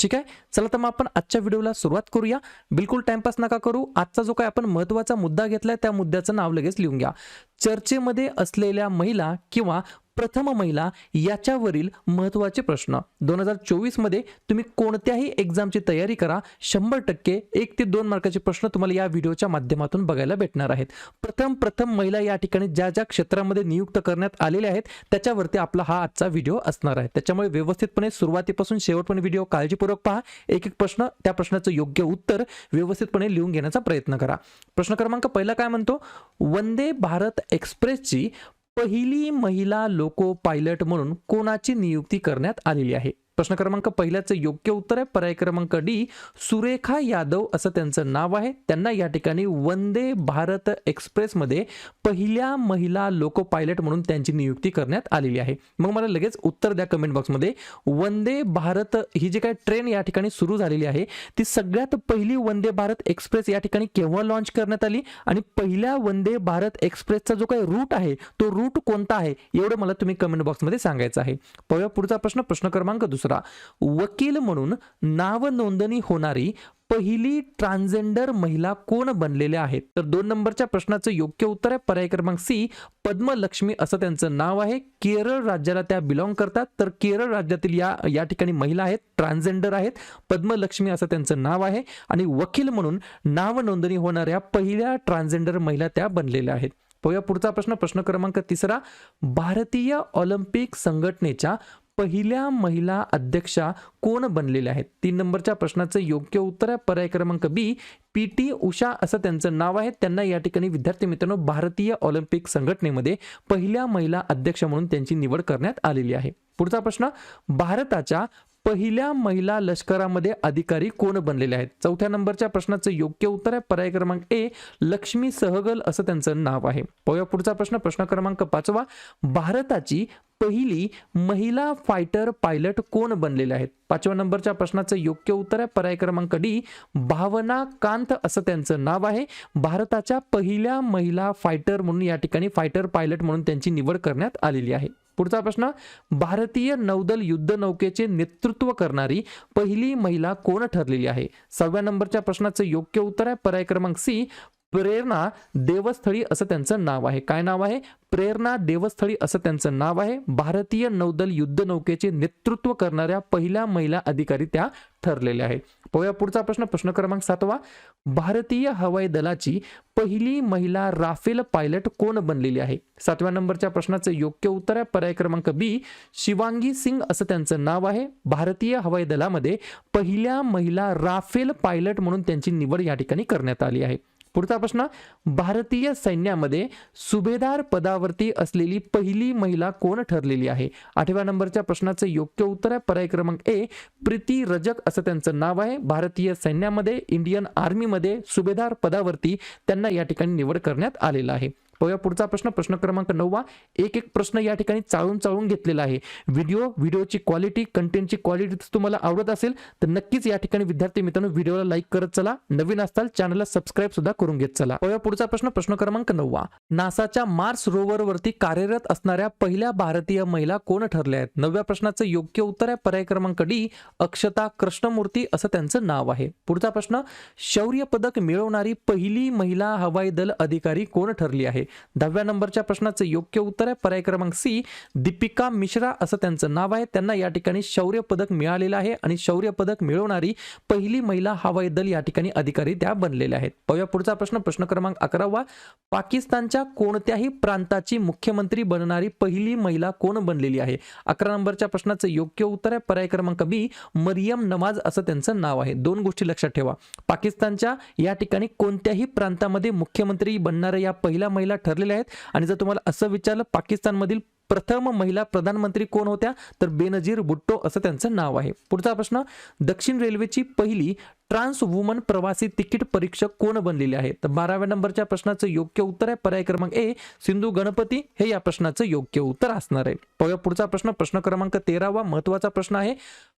ठीक आहे? चला तर मग आपण आजच्या व्हिडिओला सुरुवात करूया. बिलकुल टाइमपास नका करू. आजचा जो काय आपण महत्त्वाचा मुद्दा घेतलाय त्या मुद्द्याचं नाव लगेच लिहून घ्या. चर्चेमध्ये असलेल्या महिला किंवा प्रथम महिला याच्यावरील महत्त्वाचे प्रश्न. दोन हजार चोवीसमध्ये तुम्ही कोणत्याही एक्झामची तयारी करा. शंभर टक्के एक ते दोन मार्काचे प्रश्न तुम्हाला या व्हिडिओच्या माध्यमातून बघायला भेटणार आहेत. प्रथम प्रथम महिला या ठिकाणी ज्या ज्या क्षेत्रामध्ये नियुक्त करण्यात आलेल्या आहेत त्याच्यावरती आपला हा आजचा व्हिडिओ असणार आहे. त्याच्यामुळे व्यवस्थितपणे सुरुवातीपासून शेवटपर्यंत व्हिडिओ काळजीपूर्वक पहा. एक एक प्रश्न त्या प्रश्नाचं योग्य उत्तर व्यवस्थितपणे लिहून घेण्याचा प्रयत्न करा. प्रश्न क्रमांक पहिला काय म्हणतो? वंदे भारत एक्सप्रेसची पहिली महिला लोको पायलट म्हणून कोणाची नियुक्ती करण्यात आलेली आहे? प्रश्न क्रमांक पहिल्याचं योग्य उत्तर आहे. पर्याय क्रमांक डी सुरेखा यादव असं त्यांचं नाव आहे. त्यांना या ठिकाणी वंदे भारत एक्सप्रेसमध्ये पहिल्या महिला लोको पायलट म्हणून त्यांची नियुक्ती करण्यात आलेली आहे. मग मला लगेच उत्तर द्या कमेंट बॉक्समध्ये वंदे भारत ही जी काय ट्रेन या ठिकाणी सुरू झालेली आहे ती सगळ्यात पहिली वंदे भारत एक्सप्रेस या ठिकाणी केव्हा लॉन्च करण्यात आली? आणि पहिल्या वंदे भारत एक्सप्रेसचा जो काही रूट आहे तो रूट कोणता आहे? एवढं मला तुम्ही कमेंट बॉक्समध्ये सांगायचं आहे. पाहूया पुढचा प्रश्न. प्रश्न क्रमांक दुसरा. वकील म्हणून नाव नोंदणी होणारी पहिली ट्रान्सजेंडर महिला कोण बनलेल्या आहेत तर दोन नंबरच्या प्रश्नाचं योग्य उत्तर आहे पर्याय क्रमांक सी पद्मलक्ष्मी असं त्यांचं नाव आहे. केरळ राज्याला त्या बिलॉंग करतात. तर केरळ राज्यातील या या ठिकाणी महिला आहेत ट्रान्सजेंडर आहेत. पद्मलक्ष्मी असं त्यांचं नाव आहे. आणि वकील म्हणून नाव नोंदणी होणाऱ्या पहिल्या ट्रान्सजेंडर महिला त्या बनलेल्या आहेत. पाहूया पुढचा प्रश्न. प्रश्न क्रमांक तिसरा भारतीय ऑलिम्पिक संघटनेच्या पहिल्या महिला अध्यक्षा कोण बनलेल्या आहेत? तीन नंबरच्या प्रश्नाचं योग्य उत्तर आहे. पर्याय क्रमांक बी पी टी उषा असं त्यांचं नाव आहे. त्यांना या ठिकाणी विद्यार्थी मित्रांनो भारतीय ऑलिम्पिक संघटनेमध्ये पहिल्या महिला अध्यक्ष म्हणून त्यांची निवड करण्यात आलेली आहे. पुढचा प्रश्न भारताच्या पहिल्या महिला लष्करामध्ये अधिकारी कोण बनलेले आहेत? चौथ्या नंबरच्या प्रश्नाचं योग्य उत्तर आहे पर्याय क्रमांक ए लक्ष्मी सहगल असं त्यांचं नाव आहे. पाहूया पुढचा प्रश्न. प्रश्न क्रमांक पाचवा. भारताची पहिली महिला फायटर पायलट कोण बनलेले आहेत? पाचव्या नंबरच्या प्रश्नाचं योग्य उत्तर आहे पर्याय क्रमांक डी भावना कांत असं त्यांचं नाव आहे. भारताच्या पहिल्या महिला फायटर म्हणून या ठिकाणी फायटर पायलट म्हणून त्यांची निवड करण्यात आलेली आहे. पुढचा प्रश्न भारतीय नौदल युद्ध नौकेचे नेतृत्व करणारी पहिली महिला कोण ठरलेली आहे? सहाव्या नंबरच्या प्रश्नाचं योग्य उत्तर आहे पर्याय क्रमांक सी प्रेरणा देवस्थळी असं त्यांचं नाव आहे. काय नाव आहे? प्रेरणा देवस्थळी असं त्यांचं नाव आहे. भारतीय नौदल युद्ध नौकेचे नेतृत्व करणाऱ्या पहिल्या महिला अधिकारी त्या ठरलेल्या आहेत. पाहूया पुढचा प्रश्न. प्रश्न क्रमांक सातवा भारतीय हवाई दलाची पहिली महिला राफेल पायलट कोण बनलेली आहे? सातव्या नंबरच्या प्रश्नाचं योग्य उत्तर आहे. पर्याय क्रमांक बी शिवांगी सिंग असं त्यांचं नाव आहे. भारतीय हवाई दलामध्ये पहिल्या महिला राफेल पायलट म्हणून त्यांची निवड या ठिकाणी करण्यात आली आहे. पुढचा प्रश्न भारतीय सैन्यामध्ये सुभेदार पदावरती असलेली पहिली महिला कोण ठरलेली आहे? आठव्या नंबरच्या प्रश्नाचं योग्य उत्तर आहे. पर्याय क्रमांक ए प्रीती रजक असं त्यांचं नाव आहे. भारतीय सैन्यामध्ये इंडियन आर्मीमध्ये सुभेदार पदावरती त्यांना या ठिकाणी निवड करण्यात आलेला आहे. पाहूया पुढचा प्रश्न. प्रश्न क्रमांक नववा एक एक प्रश्न या ठिकाणी चाळून चाळून घेतलेला आहे. व्हिडिओ व्हिडिओची क्वालिटी कंटेंटची क्वालिटी तुम्हाला आवडत असेल तर नक्कीच या ठिकाणी विद्यार्थी मित्रांनो व्हिडिओला लाईक करत चला. नवीन असताल चॅनलला सबस्क्राईब सुद्धा करून घेत चला. पाहूया पुढचा प्रश्न. प्रश्न क्रमांक नववा नासाच्या मार्स रोवर वरती कार्यरत असणाऱ्या पहिल्या भारतीय महिला कोण ठरल्या आहेत? नवव्या प्रश्नाचं योग्य उत्तर आहे पर्याय क्रमांक डी अक्षता कृष्णमूर्ती असं त्यांचं नाव आहे. पुढचा प्रश्न शौर्य पदक मिळवणारी पहिली महिला हवाई दल अधिकारी कोण ठरली आहे? दहाव्या नंबरच्या प्रश्नाचं योग्य उत्तर आहे. पर्याय क्रमांक सी दीपिका मिश्रा असं त्यांचं नाव आहे. त्यांना या ठिकाणी शौर्य पदक मिळालेलं आहे आणि शौर्य पदक मिळवणारी पहिली महिला हवाई दल या ठिकाणी अधिकारी त्या बनलेल्या आहेत. पाहूया पुढचा प्रश्न. प्रश्न क्रमांक अकरावा पाकिस्तानच्या कोणत्याही प्रांताची मुख्यमंत्री बनणारी पहिली महिला कोण बनलेली आहे? अकरा नंबरच्या प्रश्नाचं योग्य उत्तर आहे. पर्याय क्रमांक बी मरियम नवाज असं त्यांचं नाव आहे. दोन गोष्टी लक्षात ठेवा. पाकिस्तानच्या या ठिकाणी कोणत्याही प्रांतामध्ये मुख्यमंत्री बनणाऱ्या या पहिल्या महिला ठरलेल्या आहेत. आणि जर तुम्हाला असं विचारलं पाकिस्तानमधील प्रथम महिला प्रधानमंत्री कोण होत्या? तर बेनजीर भुट्टो असं त्यांचं नाव आहे. पुढचा प्रश्न दक्षिण रेल्वेची पहिली ट्रान्स वुमन प्रवासी तिकीट परीक्षक कोण बनलेले आहे तर बाराव्या नंबरच्या प्रश्नाचं योग्य उत्तर आहे. पर्याय क्रमांक ए सिंधू गणपती. हे या प्रश्नाचं योग्य उत्तर असणार आहे. पाहूया पुढचा प्रश्न. प्रश्न क्रमांक तेरावा महत्त्वाचा प्रश्न आहे.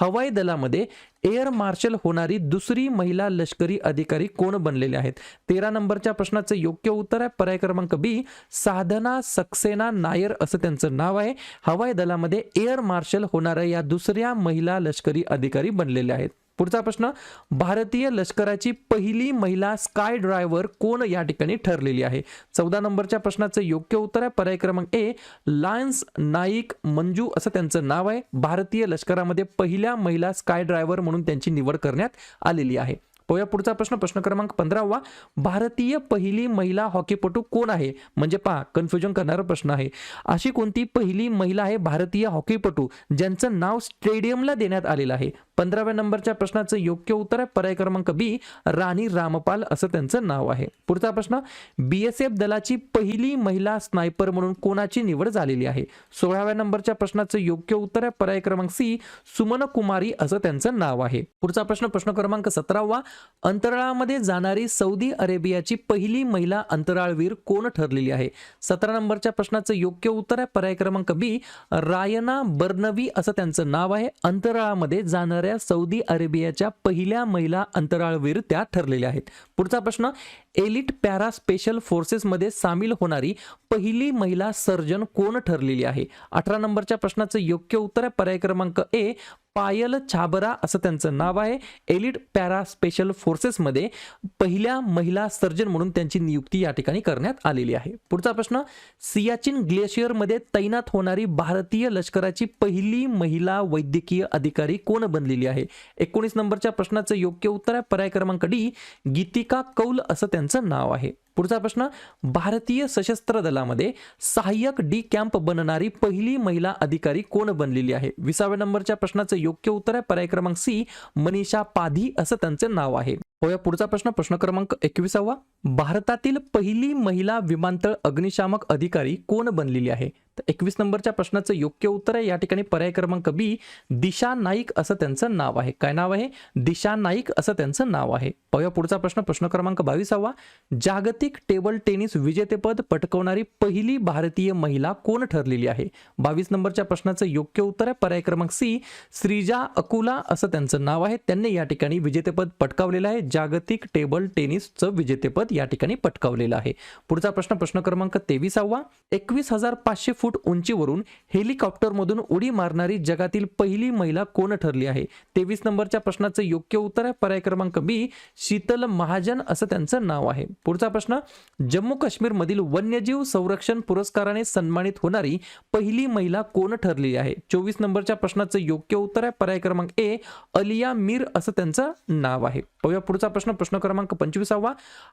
हवाई दलामध्ये एअर मार्शल होणारी दुसरी महिला लष्करी अधिकारी कोण बनलेले आहेत? तेरा नंबरच्या प्रश्नाचं योग्य उत्तर आहे. पर्याय क्रमांक बी साधना सक्सेना नायर असं त्यांचं नाव आहे. हवाई दलामध्ये एअर मार्शल होणाऱ्या या दुसऱ्या महिला लष्करी अधिकारी बनलेल्या आहेत. पुढचा प्रश्न भारतीय लष्कराची पहिली महिला स्काय ड्रायव्हर कोण या ठिकाणी ठरलेली आहे? चौदा नंबरच्या प्रश्नाचं योग्य उत्तर आहे. पर्याय क्रमांक ए लायन्स नाईक मंजू असं त्यांचं नाव आहे. भारतीय लष्करामध्ये पहिल्या महिला स्काय ड्रायव्हर म्हणून त्यांची निवड करण्यात आलेली आहे. पोया पुढचा प्रश्न प्रश्न क्रमांक पंधरावा. भारतीय पहिली महिला हॉकीपटू कोण आहे? म्हणजे पहा कन्फ्युजन करणारा प्रश्न आहे. अशी कोणती पहिली महिला आहे भारतीय हॉकीपटू ज्यांचं नाव स्टेडियमला देण्यात आलेलं आहे? पंधराव्या नंबरच्या प्रश्नाचं योग्य उत्तर आहे पर्याय क्रमांक बी राणी रामपाल असं त्यांचं नाव आहे. पुढचा प्रश्न बीएसएफ दलाची पहिली महिला स्नायपर म्हणून कोणाची निवड झालेली आहे? सोळाव्या नंबरच्या प्रश्नाचं योग्य उत्तर आहे पर्याय क्रमांक सी सुमन कुमारी असं त्यांचं नाव आहे. पुढचा प्रश्न प्रश्न क्रमांक सतरावा. अंतराळामध्ये जाणारी सौदी अरेबियाची पहिली महिला अंतराळवीर कोण ठरलेली आहे? सतरा नंबरच्या प्रश्नाचं योग्य उत्तर आहे पर्याय क्रमांक बी रायना बर्नवी असं त्यांचं नाव आहे. अंतराळामध्ये जाणाऱ्या सौदी अरेबियाच्या पहिल्या महिला अंतराळवीर त्या ठरलेल्या आहेत. पुढचा प्रश्न एलिट पॅरा स्पेशल फोर्सेसमध्ये सामील होणारी पहिली महिला सर्जन कोण ठरलेली आहे? अठरा नंबरच्या प्रश्नाचं योग्य उत्तर आहे. पर्याय क्रमांक ए पायल छाबरा असं त्यांचं नाव आहे. एलिट पॅरा स्पेशल फोर्सेसमध्ये पहिल्या महिला सर्जन म्हणून त्यांची नियुक्ती या ठिकाणी करण्यात आलेली आहे. पुढचा प्रश्न सियाचिन ग्लेशियरमध्ये तैनात होणारी भारतीय लष्कराची पहिली महिला वैद्यकीय अधिकारी कोण बनलेली आहे? एकोणीस नंबरच्या प्रश्नाचं योग्य उत्तर आहे. पर्याय क्रमांक डी गीतिका कौल असं त्यांचं नाव आहे. पुढचा प्रश्न भारतीय सशस्त्र दलामध्ये सहाय्यक डी कॅम्प बनणारी पहिली महिला अधिकारी कोण बनलेली आहे? विसाव्या नंबरच्या प्रश्नाचं योग्य उत्तर आहे. पर्याय क्रमांक सी मनीषा पाधी असं त्यांचं नाव आहे. होया पुढचा प्रश्न प्रश्न क्रमांक एकविसावा. भारतातील पहिली महिला विमानतळ अग्निशामक अधिकारी कोण बनलेली आहे? तर एकवीस नंबरच्या प्रश्नाचं योग्य उत्तर आहे. या ठिकाणी पर्याय क्रमांक बी दिशा नाईक असं त्यांचं नाव आहे. काय नाव आहे? दिशा नाईक असं त्यांचं नाव आहे. पाहूया पुढचा प्रश्न प्रश्न क्रमांक बावीसावा. जागतिक टेबल टेनिस विजेतेपद पटकवणारी पहिली भारतीय महिला कोण ठरलेली आहे? बावीस नंबरच्या प्रश्नाचं योग्य उत्तर आहे. पर्याय क्रमांक सी श्रीजा अकुला असं त्यांचं नाव आहे. त्यांनी या ठिकाणी विजेतेपद पटकावलेलं आहे. जागतिक टेबल टेनिसचं विजेतेपद या ठिकाणी पटकावलेलं आहे. पुढचा प्रश्न प्रश्न क्रमांक तेविसावा. एकवीस हजार पाचशे फूट उंचीवरून हेलिकॉप्टरमधून उडी मारणारी जगातील पहिली महिला कोण ठरली आहे? तेवीस नंबरच्या प्रश्नाचं योग्य उत्तर आहे. पर्याय क्रमांक बी शीतल महाजन असं त्यांचं नाव आहे. पुढचा प्रश्न जम्मू काश्मीरमधील वन्यजीव संरक्षण पुरस्काराने सन्मानित होणारी पहिली महिला कोण ठरली आहे? चोवीस नंबरच्या प्रश्नाचं योग्य उत्तर आहे. पर्याय क्रमांक ए अलिया मीर असं त्यांचं नाव आहे. पाहूया पुढचा प्रश्न प्रश्न क्रमांक पंचवीसावा.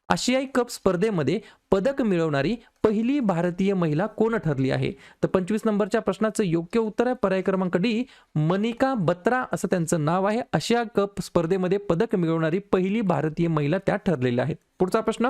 आशियाई कप स्पर्धेमध्ये पदक मिळवणारी पहिली भारतीय महिला कोण ठरली आहे? तर पंचवीस नंबरच्या प्रश्नाचं योग्य उत्तर आहे पर्याय क्रमांक डी मनिका बत्रा असं त्यांचं नाव आहे. आशिया कप स्पर्धेमध्ये पदक मिळवणारी पहिली भारतीय महिला त्या ठरलेल्या आहेत. पुढचा प्रश्न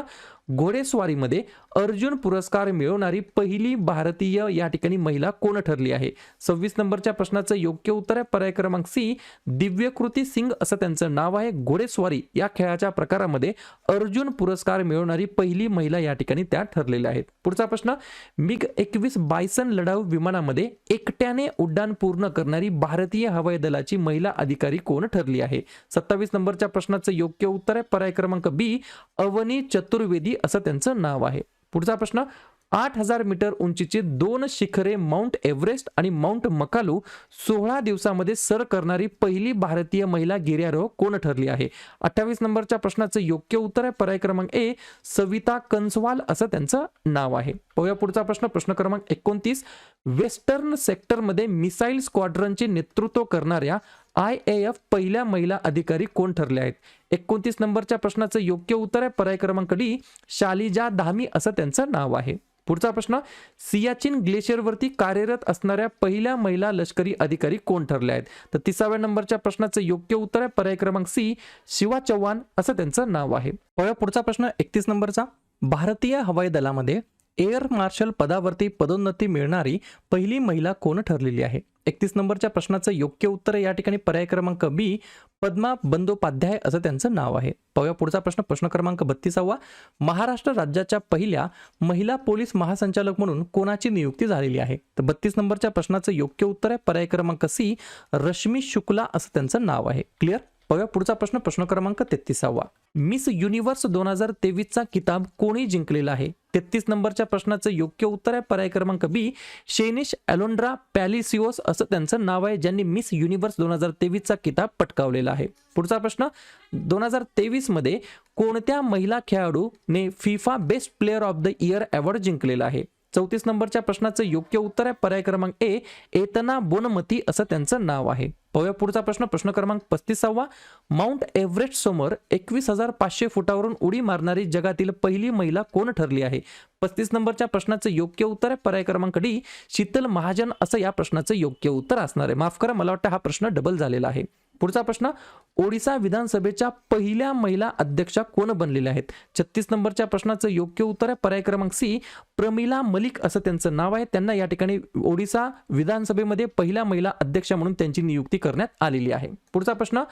घोडेस्वारीमध्ये अर्जुन पुरस्कार मिळवणारी पहिली भारतीय या ठिकाणी महिला कोण ठरली आहे? सव्वीस नंबरच्या प्रश्नाचं योग्य उत्तर आहे पर्याय क्रमांक सी दिव्यकृती सिंग असं त्यांचं नाव आहे. घोडेस्वारी या खेळाच्या प्रकारामध्ये अर्जुन पुरस्कार मिळवणारी पहिली महिला या ठिकाणी त्या ठरलेल्या आहेत. पुढचा प्रश्न मिग एकवीस बायसन लढाऊ विमानामध्ये एकट्याने उड्डाण पूर्ण करणारी भारतीय हवाई दलाची महिला अधिकारी कोण ठरली आहे? सत्तावीस नंबरच्या प्रश्नाचं योग्य उत्तर आहे. पर्याय क्रमांक बी अवनी चतुर्वेदी असं त्यांचं नाव आहे. पुढचा प्रश्न आठ हजार मीटर उंचीची दोन शिखरे माउंट एव्हरेस्ट आणि माउंट मकालू सोळा दिवसामध्ये सर करणारी पहिली भारतीय महिला गिर्यारोह कोण ठरली आहे? अठ्ठावीस नंबरच्या प्रश्नाचं योग्य उत्तर आहे पर्याय क्रमांक ए सविता कंसवाल असं त्यांचं नाव आहे. पाहूया पुढचा प्रश्न प्रश्न क्रमांक एकोणतीस. वेस्टर्न सेक्टरमध्ये मिसाईल स्क्वाड्रनचे नेतृत्व करणाऱ्या आय ए एफ पहिल्या महिला अधिकारी कोण ठरल्या आहेत? एकोणतीस नंबरच्या प्रश्नाचं योग्य उत्तर आहे पर्याय क्रमांक डी शालिजा धामी असं त्यांचं नाव आहे. पुढचा प्रश्न सियाचिन ग्लेशियरवरती कार्यरत असणाऱ्या पहिल्या महिला लष्करी अधिकारी कोण ठरल्या आहेत? तर तिसाव्या नंबरच्या प्रश्नाचं योग्य उत्तर आहे. पर्याय क्रमांक सी शिवा चव्हाण असं त्यांचं नाव आहे. पुढचा प्रश्न एकतीस नंबरचा. भारतीय हवाई दलामध्ये एअर मार्शल पदावरती पदोन्नती मिळणारी पहिली महिला कोण ठरलेली आहे? एकतीस नंबरच्या प्रश्नाचं योग्य उत्तर या ठिकाणी पर्याय क्रमांक बी पद्मा बंदोपाध्याय असं त्यांचं नाव आहे. पाहूया पुढचा प्रश्न प्रश्न क्रमांक बत्तीसावा. महाराष्ट्र राज्याच्या पहिल्या महिला पोलीस महासंचालक म्हणून कोणाची नियुक्ती झालेली आहे? तर बत्तीस नंबरच्या प्रश्नाचं योग्य उत्तर आहे. पर्याय क्रमांक सी रश्मी शुक्ला असं त्यांचं नाव आहे. क्लिअर पाहूया पुढचा प्रश्न प्रश्न क्रमांक तेहतीसावा. मिस युनिव्हर्स दोन हजार तेवीसचा किताब कोणी जिंकलेला आहे? तेहतीस नंबरच्या प्रश्नाचं योग्य उत्तर आहे पर्याय क्रमांक बी शेनिश अलोंड्रा पॅलिसिओस असं त्यांचं नाव आहे ज्यांनी मिस युनिव्हर्स दोन हजार तेवीसचा किताब पटकावलेला आहे. पुढचा प्रश्न दोन हजार तेवीसमध्ये कोणत्या महिला खेळाडूने FIFA best player of the year award जिंकलेला आहे? चौतीस नंबरच्या प्रश्नाचं योग्य उत्तर आहे. पर्याय क्रमांक ए एतना बोनमती असं त्यांचं नाव आहे. पाहूया पुढचा प्रश्न. प्रश्न क्रमांक पस्तीसावा. माउंट एव्हरेस्ट समोर एकवीस हजार पाचशे फुटावरून उडी मारणारी जगातील पहिली महिला कोण ठरली आहे? पस्तीस नंबरच्या प्रश्नाचं योग्य उत्तर आहे. पर्याय क्रमांक डी शीतल महाजन असं या प्रश्नाचं योग्य उत्तर असणार आहे. माफ करा मला वाटतं हा प्रश्न डबल झालेला आहे. पुढचा प्रश्न ओडिसा विधानसभेच्या पहिल्या महिला अध्यक्षा कोण बनलेल्या आहेत? छत्तीस नंबरच्या प्रश्नाचं योग्य उत्तर आहे पर्याय क्रमांक सी प्रमिला मलिक असं त्यांचं नाव आहे. त्यांना या ठिकाणी ओडिसा विधानसभेमध्ये पहिल्या महिला अध्यक्षा म्हणून त्यांची नियुक्ती करण्यात आलेली आहे. पुढचा प्रश्न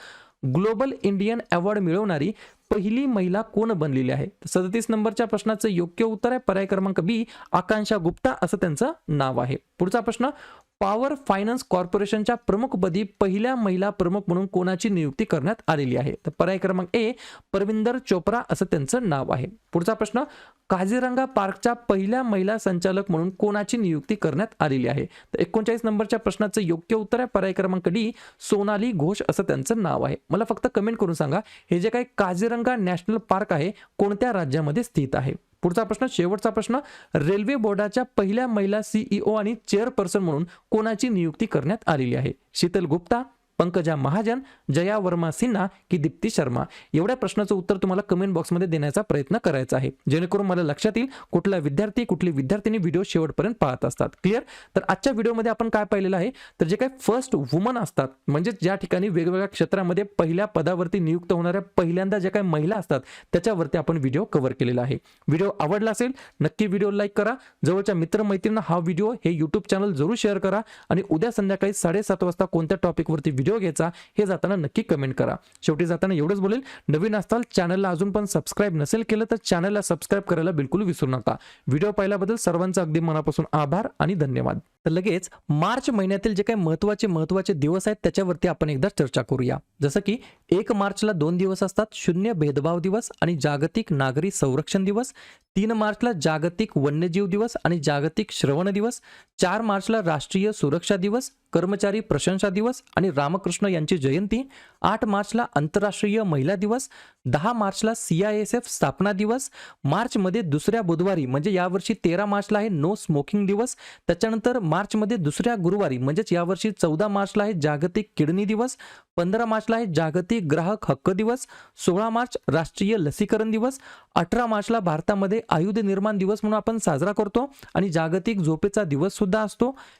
ग्लोबल इंडियन अवॉर्ड मिळवणारी पहिली महिला कोण बनलेली आहे? सदतीस नंबरच्या प्रश्नाचं योग्य उत्तर आहे पर्याय क्रमांक बी आकांक्षा गुप्ता असं त्यांचं नाव आहे. पुढचा प्रश्न पॉवर फायनान्स कॉर्पोरेशनच्या प्रमुखपदी पहिल्या महिला प्रमुख म्हणून कोणाची नियुक्ती करण्यात आलेली आहे? तर पर्याय क्रमांक ए परविंदर चोप्रा असं त्यांचं नाव आहे. पुढचा प्रश्न काझीरंगा पार्कच्या पहिल्या महिला संचालक म्हणून कोणाची नियुक्ती करण्यात आलेली आहे? तर एकोणचाळीस नंबरच्या प्रश्नाचं योग्य उत्तर आहे पर्याय क्रमांक डी सोनाली घोष असं त्यांचं नाव आहे. मला फक्त कमेंट करून सांगा हे जे काही काझीरंगा नॅशनल पार्क आहे कोणत्या राज्यामध्ये स्थित आहे? पुढचा प्रश्न शेवटचा प्रश्न. रेल्वे बोर्डाच्या पहिल्या महिला सीईओ आणि चेअरपर्सन म्हणून कोणाची नियुक्ती करण्यात आलेली आहे? शीतल गुप्ता पंकजा महाजन जया वर्मा सिन्हा की दीप्ती शर्मा. एवढ्या प्रश्नाचं उत्तर तुम्हाला कमेंट बॉक्समध्ये देण्याचा प्रयत्न करायचा आहे. जेणेकरून मला लक्षात येईल कुठला विद्यार्थी कुठली विद्यार्थिनी व्हिडिओ शेवटपर्यंत पाहत असतात. क्लिअर तर आजच्या व्हिडिओमध्ये आपण काय पाहिलेलं आहे? तर जे काही फर्स्ट वुमन असतात म्हणजे ज्या ठिकाणी वेगवेगळ्या क्षेत्रामध्ये पहिल्या पदावरती नियुक्त होणाऱ्या पहिल्यांदा ज्या काही महिला असतात त्याच्यावरती आपण व्हिडिओ कव्हर केलेला आहे. व्हिडिओ आवडला असेल नक्की व्हिडिओ लाईक करा. जवळच्या मित्रमैत्रिणींना हा व्हिडिओ हे युट्यूब चॅनल जरूर शेअर करा. आणि उद्या संध्याकाळी साडेसात वाजता कोणत्या टॉपिकवरती व्हिडिओ घ्यायचा हे जाताना नक्की कमेंट करा. शेवटी जाताना एवढंच बोलेल नवीन असताल चॅनलला अजून पण सबस्क्राईब नसेल केलं तर चॅनलला सबस्क्राईब करायला बिलकुल विसरू नका. व्हिडिओ पाहिल्याबद्दल सर्वांचा अगदी मनापासून आभार आणि धन्यवाद. तर लगेच मार्च महिन्यातील जे काही महत्त्वाचे महत्त्वाचे दिवस आहेत त्याच्यावरती आपण एकदा चर्चा करूया. जसं की एक मार्चला दोन दिवस असतात शून्य भेदभाव दिवस आणि जागतिक नागरी संरक्षण दिवस. तीन मार्चला जागतिक वन्यजीव दिवस आणि जागतिक श्रवण दिवस. चार मार्चला राष्ट्रीय सुरक्षा दिवस कर्मचारी प्रशंसा दिवस आणि रामकृष्ण यांची जयंती. आठ मार्चला आंतरराष्ट्रीय महिला दिवस दहा मार्चला सी आय एस एफ स्थापना दिवस मार्चमध्ये दुसऱ्या बुधवारी म्हणजे यावर्षी तेरा मार्चला आहे नो स्मोकिंग दिवस त्याच्यानंतर मार्चमध्ये दुसऱ्या गुरुवारी म्हणजेच यावर्षी चौदा मार्चला आहे जागतिक किडनी दिवस पंधरा मार्चला आहे जागतिक ग्राहक हक्क दिवस सोळा मार्च राष्ट्रीय लसीकरण दिवस अठरा मार्चला भारतामध्ये आयुध निर्माण दिवस म्हणून आपण साजरा करतो आणि जागतिक झोपेचा दिवस सुद्धा असतो.